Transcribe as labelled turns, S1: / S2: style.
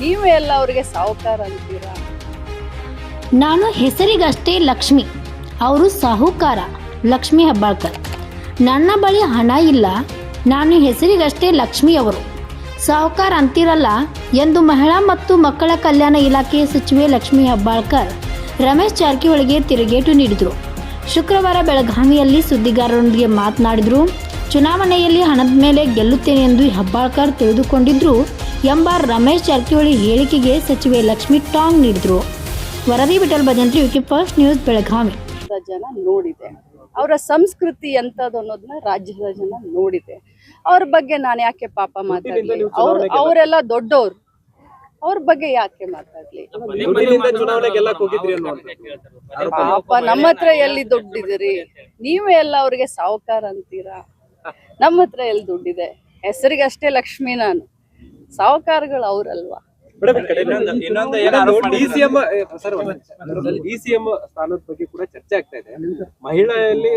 S1: ನೀವೇ ಎಲ್ಲ ಅವ್ರಿಗೆ ಸಾಹುಕಾರ ಅಂತೀರಾ?
S2: ನಾನು ಹೆಸರಿಗಷ್ಟೇ ಲಕ್ಷ್ಮಿ, ಅವರು ಸಾಹುಕಾರ, ಲಕ್ಷ್ಮಿ ಹೆಬ್ಬಾಳ್ಕರ್. ನನ್ನ ಬಳಿ ಹಣ ಇಲ್ಲ, ನಾನು ಹೆಸರಿಗಷ್ಟೇ ಲಕ್ಷ್ಮಿ ಅವರು ಸಾಹುಕಾರ ಅಂತಿರಲ್ಲ, ಎಂದು ಮಹಿಳಾ ಮತ್ತು ಮಕ್ಕಳ ಕಲ್ಯಾಣ ಇಲಾಖೆ ಸಚಿವೆ ಲಕ್ಷ್ಮಿ ಹೆಬ್ಬಾಳ್ಕರ್ ರಮೇಶ್ ಜಾರಕಿಹೊಳಿಗೆ ತಿರುಗೇಟು ನೀಡಿದರು. ಶುಕ್ರವಾರ ಬೆಳಗಾವಿಯಲ್ಲಿ ಸುದ್ದಿಗಾರರೊಂದಿಗೆ ಮಾತನಾಡಿದರು, ಚುನಾವಣೆಯಲ್ಲಿ ಹಣದ ಮೇಲೆ ಗೆಲ್ಲುತ್ತೇನೆ ಎಂದು ಹೆಬ್ಬಾಳ್ಕರ್ ತಿಳಿದುಕೊಂಡಿದ್ರು. ಎಂಬ ರಮೇಶ್ ಜಾರಕಿಹೊಳಿ ಹೇಳಿಕೆಗೆ ಸಚಿವೆ ಲಕ್ಷ್ಮಿ ಟಾಂಗ್ ನೀಡಿದರು. ವರದಿ ಬಿಟಲ್ ಭಜಂತ್ರಿ ವಿಕಿ ಫಸ್ಟ್ ನ್ಯೂಸ್ ಬೆಳಗಾವಿ.
S1: ಜನ ನೋಡಿದೆ. ಅವರ ಸಂಸ್ಕೃತಿ ಎಂತದ್ದು ಅನ್ನೋದನ್ನ ರಾಜ್ಯದ ಜನ ನೋಡಿದೆ. ಅವ್ರ ಬಗ್ಗೆ ನಾನು ಯಾಕೆ ಪಾಪ ಮಾತಾಡಲಿ? ಅವ್ರು ಅವರೆಲ್ಲ ದೊಡ್ಡವ್ರು. ಅವ್ರ ಬಗ್ಗೆ ಯಾಕೆ ಮಾತಾಡ್ಲಿ? ಪಾಪ ನಮ್ಮ ಹತ್ರ ಎಲ್ಲಿ ದುಡ್ಡಿದಿರಿ ನೀವೇ ಎಲ್ಲ ಅವ್ರಿಗೆ ಸಾಹುಕಾರ ಅಂತೀರಾ? ನಮ್ಮ ಹತ್ರ ಎಲ್ಲಿ ದುಡ್ಡಿದೆ? ಹೆಸರಿಗಷ್ಟೇ ಲಕ್ಷ್ಮಿ ನಾನು. ಸಾಹುಕಾರಗಳು ಅವ್ರಲ್ವಾ?
S3: ಸ್ಥಾನದ ಬಗ್ಗೆ ಕೂಡ ಚರ್ಚೆ ಆಗ್ತಾ ಇದೆ. ಮಹಿಳೆಯಲ್ಲಿ